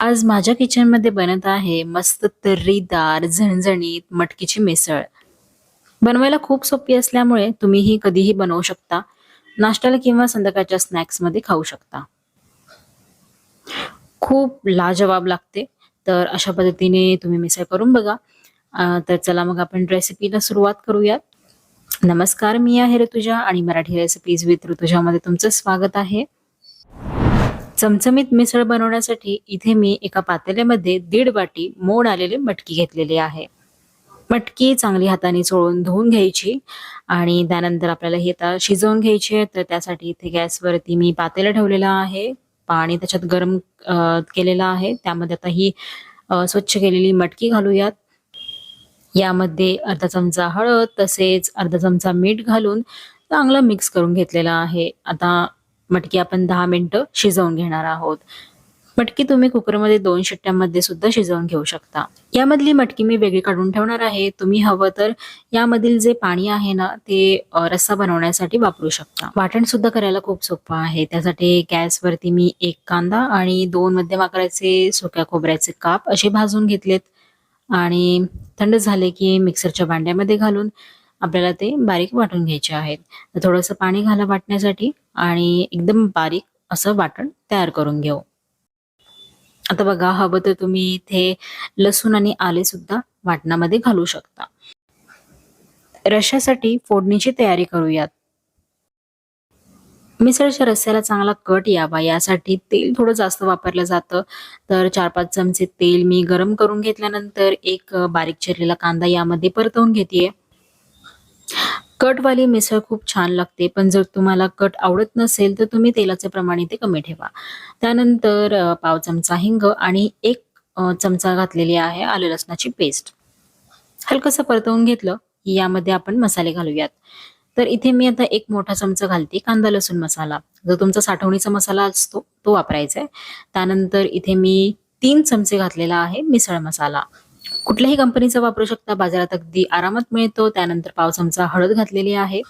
आज माझ्या किचनमध्ये बनत आहे मस्त तर्रीदार झणझणीत मटकीची मिसळ. बनवायला खूप सोपी असल्यामुळे तुम्हीही कधीही बनवू शकता. नाश्त्याला किंवा संध्याकाळच्या स्नॅक्समध्ये खाऊ शकता. खूप लाजवाब लागते. तर अशा पद्धतीने तुम्ही मिसळ करून बघा. तर चला मग आपण रेसिपीला सुरुवात करूयात. नमस्कार मी आहे ऋतुजा आणि मराठी रेसिपीज विथ ऋतुजामध्ये तुमचं स्वागत आहे. चमचमीत मिसळ बनवण्यासाठी इथे मी एका पातेल्यामध्ये दीड वाटी मोड आलेली मटकी घेतलेली आहे. मटकी चांगली हाताने चोळून धुवून घ्यायची आणि त्यानंतर आपल्याला ही आता शिजवून घ्यायची आहे तर त्यासाठी इथे गॅसवरती मी पातेलं ठेवलेलं आहे. पाणी त्याच्यात गरम केलेलं आहे. त्यामध्ये आता ही स्वच्छ केलेली मटकी घालूयात. यामध्ये अर्धा चमचा हळद तसेच अर्धा चमचा मीठ घालून चांगलं मिक्स करून घेतलेलं आहे. आता मटकी आपण दहा मिनिटं शिजवून घेणार आहोत. मटकी तुम्ही कुकरमध्ये दोन शिट्ट्यांमध्ये सुद्धा शिजवून घेऊ शकता. यामधली मटकी मी वेगळी काढून ठेवणार आहे. तुम्ही हवं तर यामधील जे पाणी आहे ना ते रस्सा बनवण्यासाठी वापरू शकता. वाटण सुद्धा करायला खूप सोपं आहे. त्यासाठी गॅसवरती मी एक कांदा आणि दोन मध्यम आकाराचे सुक्या खोबऱ्याचे काप असे भाजून घेतलेत. आणि थंड झाले की मिक्सरच्या भांड्यामध्ये घालून आपल्याला ते बारीक वाटून घ्यायचे आहेत. थोडंसं पाणी घाला वाटण्यासाठी. आणि एकदम बारीक असं वाटण तयार करून घेऊ. आता बघा हवं तर तुम्ही इथे लसूण आणि आले सुद्धा वाटणामध्ये घालू शकता. रश्यासाठी फोडणीची तयारी करूयात. मिसळच्या रस्स्याला चांगला कट यावा यासाठी तेल थोडं जास्त वापरलं जातं. तर चार पाच चमचे तेल मी गरम करून घेतल्यानंतर एक बारीक चिरलेला कांदा यामध्ये परतवून घेते कटवाली मिसळ खूप छान लागते पण जर तुम्हाला कट आवडत नसेल तर तुम्ही तेलाचे प्रमाण इथे कमी ठेवा. त्यानंतर पाव चमचा हिंग आणि एक चमचा घातलेली आहे आले लसणाची पेस्ट. हलकंसं परतवून घेतलं की यामध्ये आपण मसाले घालूयात. तर इथे मी आता एक मोठा चमचा घालते कांदा लसूण मसाला. जो तुमचा साठवणीचा मसाला असतो तो वापरायचा आहे त्यानंतर इथे मी तीन चमचे घातलेला आहे मिसळ मसाला. कुठल्याही कंपनीचा वापरू शकता. बाजारात अगदी आरामात मिळतो. त्यानंतर पाव चमचा हळद घातलेली आहे.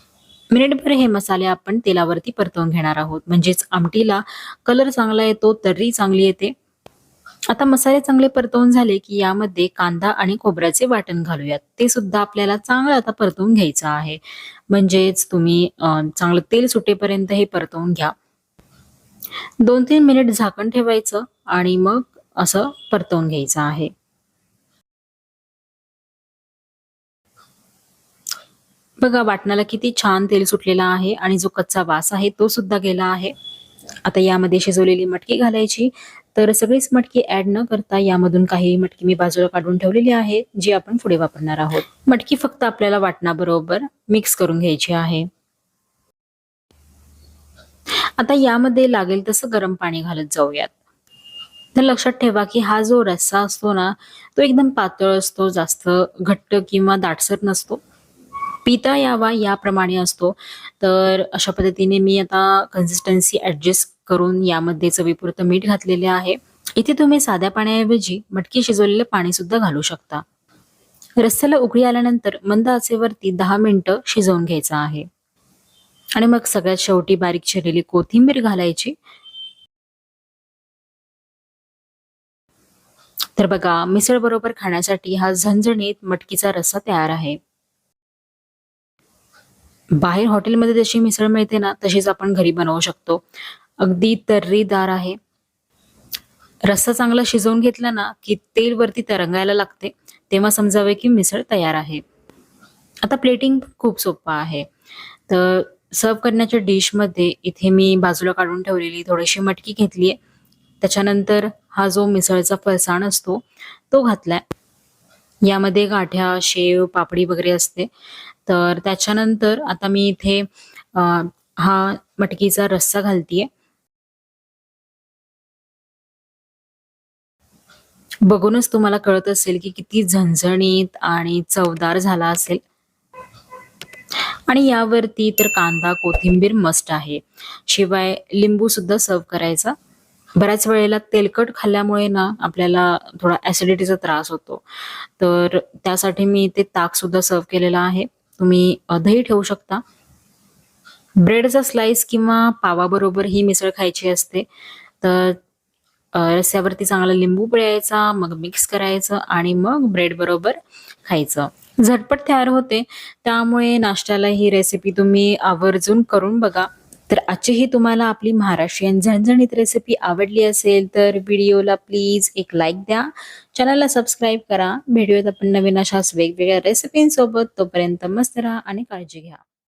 मिनिटभर हे मसाले आपण तेलावरती परतवून घेणार आहोत. म्हणजेच आमटीला कलर चांगला येतो तर्री चांगली येते. आता मसाले चांगले परतवून झाले की यामध्ये कांदा आणि खोबऱ्याचे वाटण घालूयात. ते सुद्धा आपल्याला चांगलं आता परतवून घ्यायचं आहे. म्हणजेच तुम्ही चांगलं तेल सुटेपर्यंत हे परतवून घ्या. दोन तीन मिनिट झाकण ठेवायचं आणि मग असं परतवून घ्यायचं आहे. बघा वाटणाला किती छान तेल सुटलेला आहे आणि जो कच्चा वास आहे तो सुद्धा गेला आहे. आता यामध्ये शिजवलेली मटकी घालायची. तर सगळीच मटकी ऍड न करता यामधून काही मटकी मी बाजूला काढून ठेवलेली आहे जी आपण पुढे वापरणार आहोत. मटकी फक्त आपल्याला वाटणाबरोबर मिक्स करून घ्यायची आहे. आता यामध्ये लागेल तसं गरम पाणी घालत जाऊयात. तर लक्षात ठेवा की हा जो रस्सा असतो ना तो एकदम पातळ असतो जास्त घट्ट किंवा दाटसर नसतो. पिता यावा याप्रमाणे असतो. तर अशा पद्धतीने मी आता कन्सिस्टन्सी ॲडजस्ट करून यामध्ये चवीपुरतं मीठ घातलेले आहे. इथे तुम्ही साध्या पाण्याऐवजी मटकी शिजवलेलं पाणी सुद्धा घालू शकता. रस्स्याला उकळी आल्यानंतर मंद आचेवरती दहा मिनिटं शिजवून घ्यायचं आहे. आणि मग सगळ्यात शेवटी बारीक चिरलेली कोथिंबीर घालायची. तर बघा मिसळ बरोबर खाण्यासाठी हा झणझणीत मटकीचा रस्सा तयार आहे. बाहेर हॉटेलमध्ये जशी मिसळ मिळते ना तशीच आपण घरी बनवू शकतो. अगदी तर्रीदार आहे. रस्सा चांगला शिजवून घेतला ना की तेल वरती तरंगायला लागते तेव्हा समजावे की मिसळ तयार आहे. आता प्लेटिंग खूप सोपं आहे. तर सर्व करण्याच्या डिशमध्ये इथे मी बाजूला काढून ठेवलेली थोडीशी मटकी घेतली आहे त्याच्यानंतर हा जो मिसळचा फरसाण असतो तो घातलाय. यामध्ये गाठ्या शेव पापडी वगैरे असते. तर त्याच्यानंतर आता मी इथे हा मटकीचा रस्सा घालतीये. बघूनच तुम्हाला कळत असेल की किती झणझणीत आणि चवदार झाला असेल. आणि यावरती तर कांदा कोथिंबीर मस्ट आहे. शिवाय लिंबू सुद्धा सर्व करायचा. बऱ्याच वेळेला तेलकट खाल्ल्यामुळे ना आपल्याला थोडा ऍसिडिटीचा त्रास होतो. तर त्यासाठी मी इथे ताक सुद्धा सर्व केलेला आहे. तुम्ही दही ठेवू शकता. ब्रेडचा स्लाइस किंवा पावाबरोबर ही मिसळ खायची असते. तर अ, रस्स्यावरती चांगला लिंबू पिळायचा मग मिक्स करायचं आणि मग ब्रेड बरोबर खायचं. झटपट तयार होते. त्यामुळे नाश्त्याला ही रेसिपी तुम्ही आवर्जून करून बघा. तर आजची ही तुम्हाला आपली महाराष्ट्रीयन झणझणीत रेसिपी आवडली असेल तर व्हिडिओला प्लीज एक लाईक द्या. चॅनलला सबस्क्राईब करा. भेटूयात आपण नवीन अशाच वेगवेगळ्या रेसिपींसोबत तोपर्यंत मस्त राहा आणि काळजी घ्या.